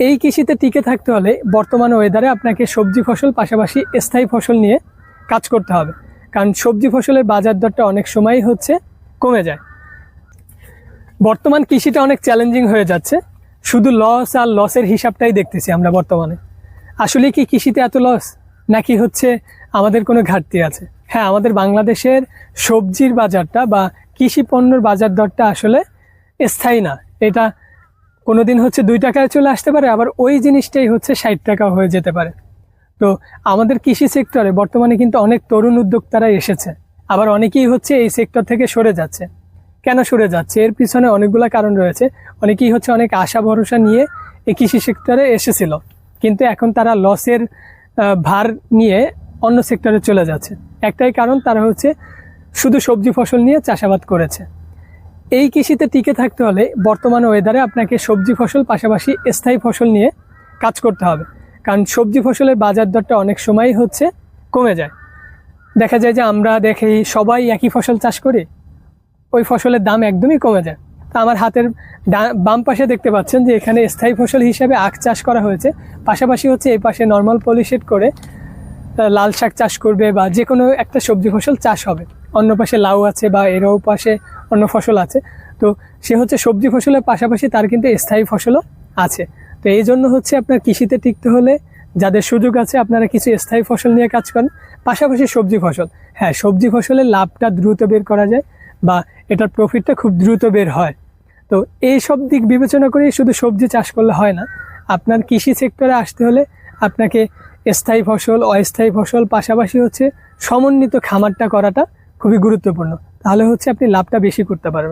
এই কৃষিতে টিকে থাকতে হলে বর্তমান ওয়েদারে আপনাকে সবজি ফসল, পাশাপাশি স্থায়ী ফসল নিয়ে কাজ করতে হবে। কারণ সবজি ফসলের বাজার দরটা অনেক সময়ই হচ্ছে কমে যায়। বর্তমান কৃষিটা অনেক চ্যালেঞ্জিং হয়ে যাচ্ছে। শুধু লস আর লসের হিসাবটাই দেখতেছি আমরা বর্তমানে। আসলে কি কৃষিতে এত লস নাকি হচ্ছে আমাদের কোনো ঘাটতি আছে? হ্যাঁ আমাদের বাংলাদেশের সবজির বাজারটা বা কৃষি পণ্যর বাজার দরটা আসলে স্থায়ী না। এটা কোনোদিন হচ্ছে দুই টাকায় চলে আসতে পারে, আবার ওই জিনিসটাই হচ্ছে ষাট টাকা হয়ে যেতে পারে। তো আমাদের কৃষি সেক্টরে বর্তমানে কিন্তু অনেক তরুণ উদ্যোক্তারা এসেছে, আবার অনেকেই হচ্ছে এই সেক্টর থেকে সরে যাচ্ছে। কেন সরে যাচ্ছে? এর পিছনে অনেকগুলো কারণ রয়েছে। অনেকেই হচ্ছে অনেক আশা ভরসা নিয়ে এই কৃষি সেক্টরে এসেছিল, কিন্তু এখন তারা লসের ভার নিয়ে অন্য সেক্টরে চলে যাচ্ছে। একটাই কারণ, তারা হচ্ছে শুধু সবজি ফসল নিয়ে চাষাবাদ করেছে। এই কৃষিতে টিকে থাকতে হলে বর্তমান ওয়েদারে আপনাকে সবজি ফসল, পাশাপাশি স্থায়ী ফসল নিয়ে কাজ করতে হবে। কারণ সবজি ফসলের বাজার দরটা অনেক সময়ই হচ্ছে কমে যায়। দেখা যায় যে আমরা দেখি সবাই একই ফসল চাষ করি, ওই ফসলের দাম একদমই কমে যায়। তা আমার হাতের বাম পাশে দেখতে পাচ্ছেন যে এখানে স্থায়ী ফসল হিসাবে আখ চাষ করা হয়েছে। পাশাপাশি হচ্ছে এই পাশে নর্মাল পলিশেড করে লাল শাক চাষ করবে বা যে কোনো একটা সবজি ফসল চাষ হবে। অন্য পাশে লাউ আছে বা এরও পাশে অন্য ফসল আছে। তো সে হচ্ছে সবজি ফসলের পাশাপাশি তার কিন্তু স্থায়ী ফসলও আছে। তো এই জন্য হচ্ছে আপনার কৃষিতে টিকতে হলে যাদের সুযোগ আছে আপনারা কিছু স্থায়ী ফসল নিয়ে কাজ করেন, পাশাপাশি সবজি ফসল। হ্যাঁ সবজি ফসলের লাভটা দ্রুত বের করা যায় বা এটার প্রফিটটা খুব দ্রুত বের হয়। তো এই সব দিক বিবেচনা করে শুধু সবজি চাষ করলে হয় না, আপনার কৃষি সেক্টরে আসতে হলে আপনাকে স্থায়ী ফসল, অস্থায়ী ফসল, পাশাপাশি হচ্ছে সমন্বিত খামারটা করাটা খুবই গুরুত্বপূর্ণ। তাহলে হচ্ছে আপনি লাভটা বেশি করতে পারবেন।